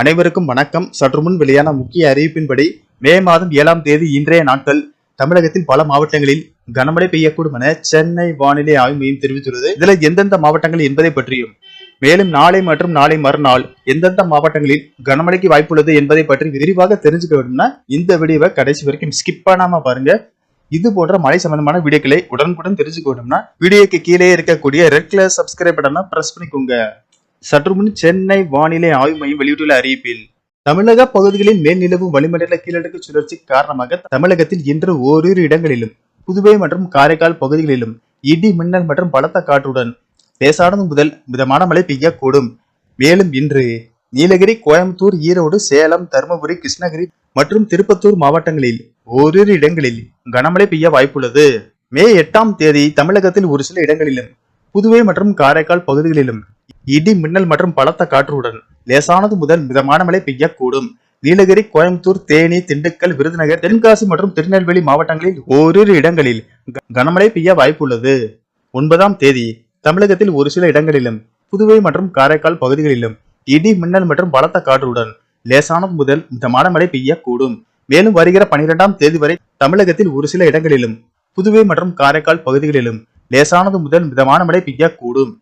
அனைவருக்கும் வணக்கம். சற்று முன் வெளியான முக்கிய அறிவிப்பின்படி மே மாதம் ஏழாம் தேதி இன்றைய நாட்கள் தமிழகத்தில் பல மாவட்டங்களில் கனமழை பெய்யக்கூடும் என சென்னை வானிலை ஆய்வு மையம் தெரிவித்துள்ளது. இதுல எந்தெந்த மாவட்டங்கள் என்பதை பற்றியும் மேலும் நாளை மற்றும் நாளை மறுநாள் எந்தெந்த மாவட்டங்களில் கனமழைக்கு வாய்ப்புள்ளது என்பதை பற்றி விரிவாக தெரிஞ்சுக்க வேண்டும்னா இந்த வீடியோவை கடைசி வரைக்கும் ஸ்கிப் பண்ணாம பாருங்க. இது போன்ற மழை சம்பந்தமான வீடியோக்களை உடனுக்குடன் தெரிஞ்சுக்க வேண்டும்னா வீடியோக்கு கீழே இருக்கக்கூடிய ரெட் கலர் சப்ஸ்கிரைப் பட்டனை பிரஸ் பண்ணிக்கோங்க. சற்று முன் சென்னை வானிலை ஆய்வு மையம் வெளியிட்டுள்ள அறிவிப்பில் தமிழக பகுதிகளில் மேல் நிலவும் வளிமண்டல கீழடுக்கு சுழற்சி காரணமாக தமிழகத்தில் இன்று ஓரிரு இடங்களிலும் புதுவை மற்றும் காரைக்கால் பகுதிகளிலும் இடி மின்னல் மற்றும் பலத்த காற்றுடன் லேசானது முதல் மிதமான மழை பெய்யக்கூடும். மேலும் இன்று நீலகிரி கோயம்புத்தூர் ஈரோடு சேலம் தருமபுரி கிருஷ்ணகிரி மற்றும் திருப்பத்தூர் மாவட்டங்களில் ஓரிரு இடங்களில் கனமழை பெய்ய வாய்ப்புள்ளது. மே எட்டாம் தேதி தமிழகத்தில் ஒரு சில இடங்களிலும் புதுவை மற்றும் காரைக்கால் பகுதிகளிலும் இடி மின்னல் மற்றும் பலத்த காற்றுடன் லேசானது முதல் மிதமான மழை பெய்யக்கூடும். நீலகிரி கோயம்புத்தூர் தேனி திண்டுக்கல் விருதுநகர் தென்காசி மற்றும் திருநெல்வேலி மாவட்டங்களில் ஓரிரு இடங்களில் கனமழை பெய்ய வாய்ப்புள்ளது. ஒன்பதாம் தேதி தமிழகத்தில் ஒரு சில இடங்களிலும் புதுவை மற்றும் காரைக்கால் பகுதிகளிலும் இடி மின்னல் மற்றும் பலத்த காற்றுடன் லேசானது முதல் மிதமான மழை பெய்யக்கூடும். மேலும் வருகிற பனிரெண்டாம் தேதி வரை தமிழகத்தில் ஒரு சில இடங்களிலும் புதுவை மற்றும் காரைக்கால் பகுதிகளிலும் லேசானது முதல் மிதமான மழை பெய்யக்கூடும்.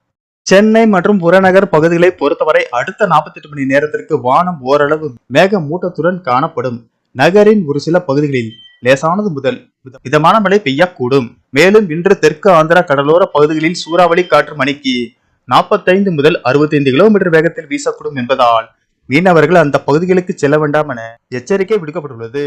சென்னை மற்றும் புறநகர் பகுதிகளை பொறுத்தவரை அடுத்த 48 மணி நேரத்திற்கு வானம் ஓரளவு மேக மூட்டத்துடன் காணப்படும். நகரின் ஒரு சில பகுதிகளில் லேசானது முதல் மிதமான மழை பெய்யக்கூடும். மேலும் இன்று தெற்கு ஆந்திரா கடலோர பகுதிகளில் சூறாவளி காற்று மணிக்கு 45 முதல் 65 கிலோமீட்டர் வேகத்தில் வீசக்கூடும் என்பதால் மீனவர்கள் அந்த பகுதிகளுக்கு செல்ல வேண்டாம் என எச்சரிக்கை விடுக்கப்பட்டுள்ளது.